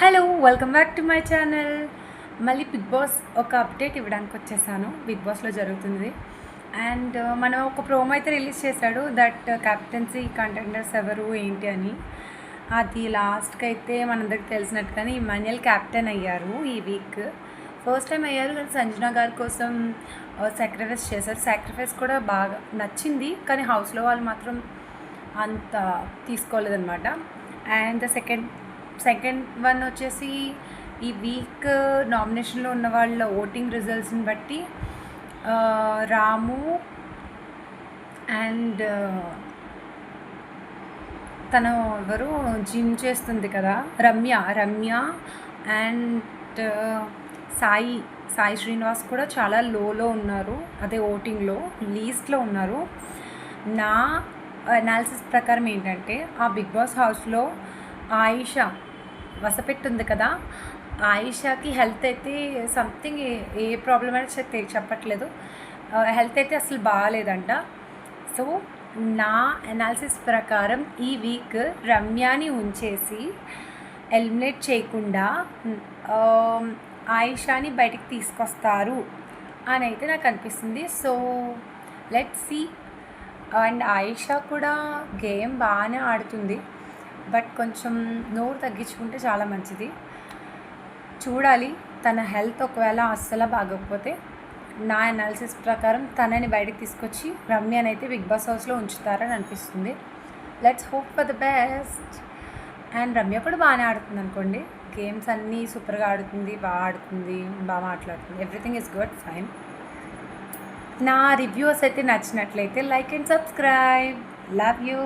Hello welcome back to my channel మళ్ళీ Bigg Boss ఒక update ఇవ్వడానికి వచ్చేసాను. బిగ్ బాస్లో జరుగుతుంది. అండ్ uh, మనం ఒక ప్రోమో అయితే రిలీజ్ చేశాడు. దట్ కెప్టెన్సీ కంటెండర్స్ ఎవరు ఏంటి అని. అది లాస్ట్కి అయితే మనందరికి తెలిసినట్టుగానే ఇమాన్యుయల్ క్యాప్టెన్ అయ్యారు ఈ వీక్ ఫస్ట్ టైం అయ్యారు కానీ సంజన గారి కోసం uh, సాక్రిఫైస్ చేశారు. సాక్రిఫైస్ కూడా బాగా నచ్చింది. కానీ హౌస్లో వాళ్ళు మాత్రం అంత తీసుకోలేదన్నమాట. And the second second one వచ్చేసి ఈ వీక్ నామినేషన్లో ఉన్న వాళ్ళ ఓటింగ్ రిజల్ట్స్ని బట్టి రాము అండ్ తను ఎవరు? జిమ్ చేస్తుంది కదా రమ్య రమ్య అండ్ సాయి సాయి శ్రీనివాస్ కూడా చాలా లోలో ఉన్నారు అదే ఓటింగ్లో లీస్ట్లో ఉన్నారు. నా అనాలిసిస్ ప్రకారం ఏంటంటే ఆ బిగ్ బాస్ హౌస్లో ఆయిషా వసపెట్టుంది కదా. ఆయిషాకి హెల్త్ అయితే సంథింగ్ ఏ ప్రాబ్లం అయితే చెప్పట్లేదు. హెల్త్ అయితే అసలు బాగాలేదంట సో నా అనాలిసిస్ ప్రకారం ఈ వీక్ రమ్యాని ఉంచేసి ఎలిమినేట్ చేయకుండా ఆయిషాని బయటికి తీసుకొస్తారు అని అయితే నాకు అనిపిస్తుంది. So let see and Aisha కూడా గేమ్ బాగానే ఆడుతుంది. బట్ కొంచెం నోరు తగ్గించుకుంటే చాలా మంచిది. చూడాలి తన హెల్త్ ఒకవేళ అస్సలు బాగోకపోతే. నా అనాలిసిస్ ప్రకారం తనని బయటికి తీసుకొచ్చి రమ్యని అయితే బిగ్ బాస్ హౌస్లో ఉంచుతారని అనిపిస్తుంది. Let's hope for the best and Ramya కూడా బాగానే ఆడుతుంది అనుకోండి. గేమ్స్ అన్నీ సూపర్గా ఆడుతుంది బాగా ఆడుతుంది బాగా మాట్లాడుతుంది. ఎవ్రీథింగ్ ఈజ్ గుడ్ ఫైన్ నా రివ్యూస్ అయితే నచ్చినట్లయితే like and subscribe love you